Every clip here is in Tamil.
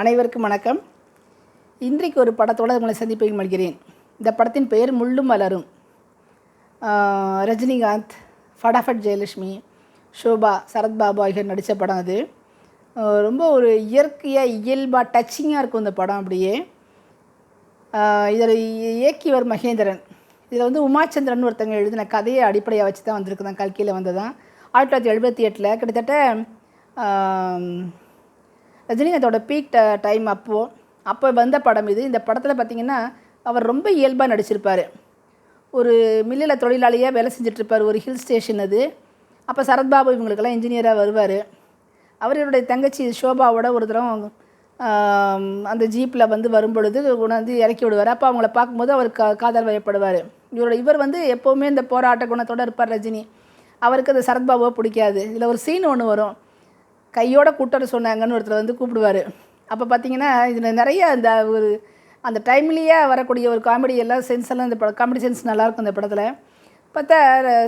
அனைவருக்கும் வணக்கம். இன்றைக்கு ஒரு படத்தோடு உங்களை சந்திப்பை மல்கிறேன் இந்த படத்தின் பெயர் முள்ளும் மலரும். ரஜினிகாந்த் ஃபடாஃபட் ஜெயலட்சுமி ஷோபா சரத்பாபு ஆகியோர் நடித்த படம் அது. ரொம்ப ஒரு இயற்கையாக இயல்பாக டச்சிங்காக இருக்கும் இந்த படம் அப்படியே. இதில் இயக்கியவர் மகேந்திரன். இதில் வந்து உமாச்சந்திரன் ஒருத்தங்க எழுதின கதையை அடிப்படையாக வச்சு தான் வந்திருக்குதான் கல்கியில் வந்ததான் ஆயிரத்தி தொள்ளாயிரத்தி எழுபத்தி எட்டில் கிட்டத்தட்ட ரஜினிகாந்தோட பீக் டைம் அப்போது அப்போ வந்த படம் இது. இந்த படத்தில் பார்த்தீங்கன்னா அவர் ரொம்ப இயல்பாக நடிச்சிருப்பார். ஒரு மில்லில் தொழிலாளியாக வேலை செஞ்சிட்ருப்பார் ஒரு ஹில் ஸ்டேஷன் அது. அப்போ சரத்பாபு இவங்களுக்கெல்லாம் இன்ஜினியராக வருவார். அவருடைய தங்கச்சி ஷோபாவோட ஒரு தரம் அந்த ஜீப்பில் வந்து வரும்பொழுது உணர்ந்து இறக்கி விடுவார். அப்போ அவங்கள பார்க்கும்போது அவர் கா காதல் வயப்படுவார். இவரோட இவர் வந்து எப்போவுமே இந்த போராட்ட குணத்தோடு இருப்பார் ரஜினி. அவருக்கு அந்த சரத்பாபுவை பிடிக்காது. இதில் ஒரு சீன் ஒன்று வரும். கையோட கூட்டர சொன்னாங்கன்னு ஒருத்தர் வந்து கூப்பிடுவார். அப்போ பார்த்தீங்கன்னா இதில் நிறைய அந்த ஒரு அந்த டைம்லேயே வரக்கூடிய ஒரு காமெடி எல்லாம் சென்ஸ் எல்லாம் இந்த படம் காமெடி சென்ஸ் நல்லாயிருக்கும் இந்த படத்தில். பார்த்தா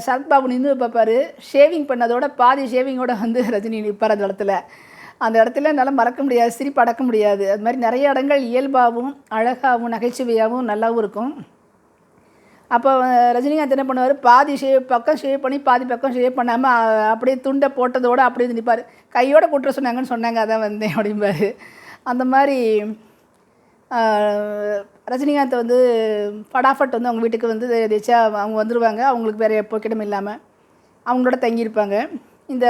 சரத்பாபு நின்று பார்ப்பார். ஷேவிங் பண்ணதோட பாதி ஷேவிங்கோட வந்து ரஜினி நிற்பார் அந்த இடத்துல. அந்த இடத்துல என்னால் மறக்க முடியாது சிரிப்பு அடக்க முடியாது. அது மாதிரி நிறைய இடங்கள் இயல்பாகவும் அழகாகவும் நகைச்சுவையாகவும் நல்லாவும் இருக்கும். அப்போ ரஜினிகாந்த் என்ன பண்ணுவார்? பாதி ஷேவ் பக்கம் ஷேவ் பண்ணி பாதி பக்கம் ஷேவ் பண்ணாமல் அப்படியே துண்டை போட்டதோடு அப்படியே நிற்பார் கையோட கொட்டுற சொன்னாங்கன்னு சொன்னாங்க அதான் வந்தேன் அப்படிம்பார். அந்த மாதிரி ரஜினிகாந்த் வந்து ஃபடாஃபட் வந்து அவங்க வீட்டுக்கு வந்து எதாச்சா அவங்க வந்துடுவாங்க அவங்களுக்கு வேறு போக்கிடம் இல்லாமல் அவங்களோட தங்கியிருப்பாங்க. இந்த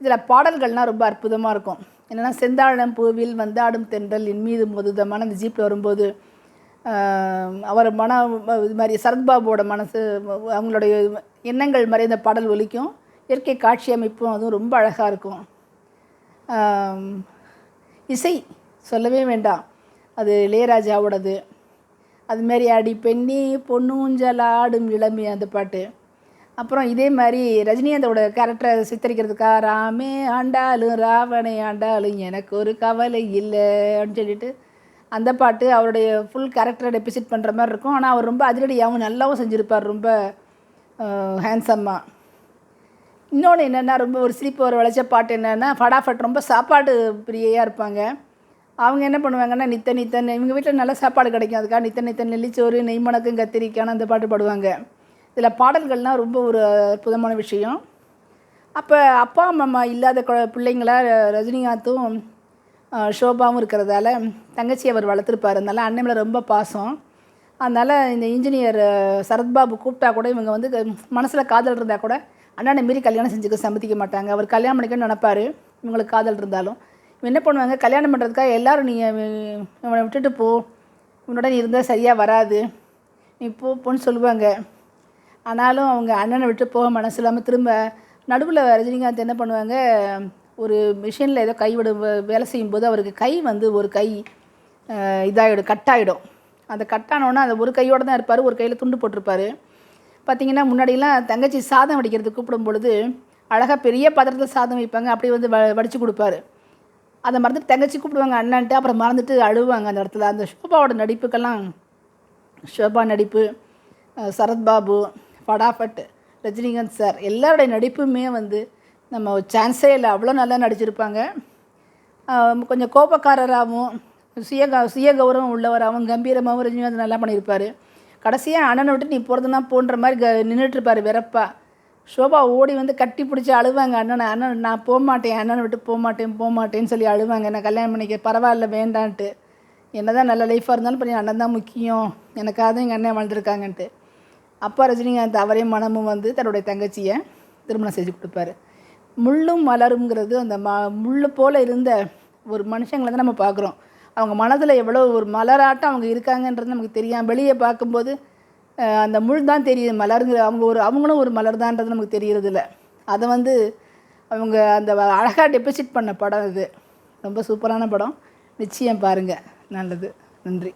இதில் பாடல்கள்லாம் ரொம்ப அற்புதமாக இருக்கும். என்னென்னா செந்தாழம் பூவில் வந்தாடும் தென்றல் என் மீது மோதுதமான அந்த ஜீப்பில் வரும்போது அவர் மன இது மாதிரி சரத்பாபுவோட மனசு அவங்களுடைய எண்ணங்கள் மாதிரி இந்த பாடல் ஒலிக்கும். இயற்கை காட்சி அமைப்பும் அதுவும் ரொம்ப அழகாக இருக்கும். இசை சொல்லவே வேண்டாம். அது இளையராஜாவோடது. அதுமாரி அடி பெண்ணி பொன்னூஞ்சலாடும் இளமை அந்த பாட்டு. அப்புறம் இதே மாதிரி ரஜினிகாந்தோட கேரக்டரை சித்தரிக்கிறதுக்காக ராமே ஆண்டாலும் ராவணை ஆண்டாலும் எனக்கு ஒரு கவலை இல்லை அப்படின்னு சொல்லிட்டு அந்த பாட்டு அவருடைய ஃபுல் கேரக்டரை டெபிசிட் பண்ணுற மாதிரி இருக்கும். ஆனால் அவர் ரொம்ப அதிரடியாகவும் நல்லாவும் செஞ்சுருப்பார். ரொம்ப ஹேண்ட்ஸம்மாக இன்னொன்று என்னென்னா ரொம்ப ஒரு சிரிப்பு ஒரு விளைச்ச பாட்டு என்னென்னா ஃபடாஃபட் ரொம்ப சாப்பாடு பிரியையாக இருப்பாங்க. அவங்க என்ன பண்ணுவாங்கன்னா நித்த நித்தன் இவங்க வீட்டில் நல்ல சாப்பாடு கிடைக்கும். அதுக்காக நித்த நித்தன் நெல்லிச்சோறு நெய்மணக்கும் கத்திரிக்கான அந்த பாட்டு பாடுவாங்க. இதில் பாடல்கள்லாம் ரொம்ப ஒரு அற்புதமான விஷயம். அப்போ அப்பா அம்மா இல்லாத குழ- பிள்ளைங்களா ரஜினிகாந்தும் ஷோபாவும் இருக்கிறதால தங்கச்சி அவர் வளர்த்துருப்பார் அதனால் அண்ணன் மேலே ரொம்ப பாசம். அதனால் இந்த இன்ஜினியர் சரத்பாபு கூப்பிட்டா கூட இவங்க வந்து மனசில் காதல் இருந்தால் கூட அண்ணனை மீறி கல்யாணம் செஞ்சுக்க சம்மதிக்க மாட்டாங்க. அவர் கல்யாணம் பண்ணிக்கணும்னு நினப்பார். இவங்களுக்கு காதல் இருந்தாலும். என்ன பண்ணுவாங்க? கல்யாணம் பண்ணுறதுக்காக எல்லாரும் நீ இவனை விட்டுட்டு போ. உன்னோட நீ இருந்தால் சரியாக வராது. நீ போ போன்னு சொல்லுவாங்க. ஆனாலும் அவங்க அண்ணனை விட்டு போக மனசு இல்லாமல் திரும்ப நடுவில் ரஜினிகாந்த் என்ன பண்ணுவாங்க? ஒரு மிஷினில் ஏதோ கை வேலை செய்யும்போது அவருக்கு கை வந்து ஒரு கை இதாகிடும் கட்டாயிடும். அந்த கட்டானோன்னா அந்த ஒரு கையோடு தான் இருப்பார் ஒரு கையில் துண்டு போட்டிருப்பாரு. பார்த்தீங்கன்னா முன்னாடிலாம் தங்கச்சி சாதம் வடிக்கிறது கூப்பிடும் பொழுது அழகாக பெரிய பாத்திரத்தில் சாதம் வைப்பாங்க அப்படியே வந்து வ வடித்து கொடுப்பாரு. அதை மறந்துட்டு தங்கச்சி கூப்பிடுவாங்க அண்ணன்ட்டு அப்புறம் மறந்துட்டு அழுவாங்க அந்த இடத்துல. அந்த ஷோபாவோட நடிப்புக்கெல்லாம் ஷோபா நடிப்பு சரத்பாபு ஃபடாஃபட் ரஜினிகாந்த் சார் எல்லாருடைய நடிப்புமே வந்து நம்ம சான்ஸே இல்லை. அவ்வளோ நல்லா நடிச்சிருப்பாங்க. கொஞ்சம் கோபக்காரராகவும் சுய சுய கௌரவம் உள்ளவராகவும் கம்பீரமாகவும் ரஜினிகாந்த் நல்லா பண்ணியிருப்பார். கடைசியாக அண்ணனை விட்டு நீ போகிறதுனா போன்ற மாதிரி க நின்றுட்டுருப்பார் வெறப்பா. ஷோபா ஓடி வந்து கட்டி பிடிச்சி அழுவாங்க. அண்ணனை அண்ணன் நான் போக மாட்டேன் அண்ணனை விட்டு போக மாட்டேன் போக மாட்டேன்னு சொல்லி அழுவாங்க. நான் கல்யாணம் பண்ணிக்க பரவாயில்ல வேண்டான்ட்டு. என்னதான் நல்ல லைஃபாக இருந்தாலும் இப்போ அண்ணன் தான் முக்கியம். எனக்காக தான் எங்கள் அண்ணன் வாழ்ந்துருக்காங்கன்ட்டு. அப்பா ரஜினிகாந்த் அவரே மனமும் வந்து தன்னுடைய தங்கச்சியை திருமணம் செஞ்சு கொடுப்பாரு. முள்ளும் மலருங்கிறது அந்த ம முள்ளு போல் இருந்த ஒரு மனுஷங்களை தான் நம்ம பார்க்குறோம். அவங்க மனதில் எவ்வளோ ஒரு மலராட்டம் அவங்க இருக்காங்கன்றது நமக்கு தெரியும் வெளியே பார்க்கும்போது அந்த முள் தான் தெரியுது மலருங்கிற அவங்க ஒரு அவங்களும் ஒரு மலர் தான்றது நமக்கு தெரியறதில்ல. அதை வந்து அவங்க அந்த அழகாக டெபிசிட் பண்ண படம் இது ரொம்ப சூப்பரான படம். நிச்சயம் பாருங்கள் நல்லது. நன்றி.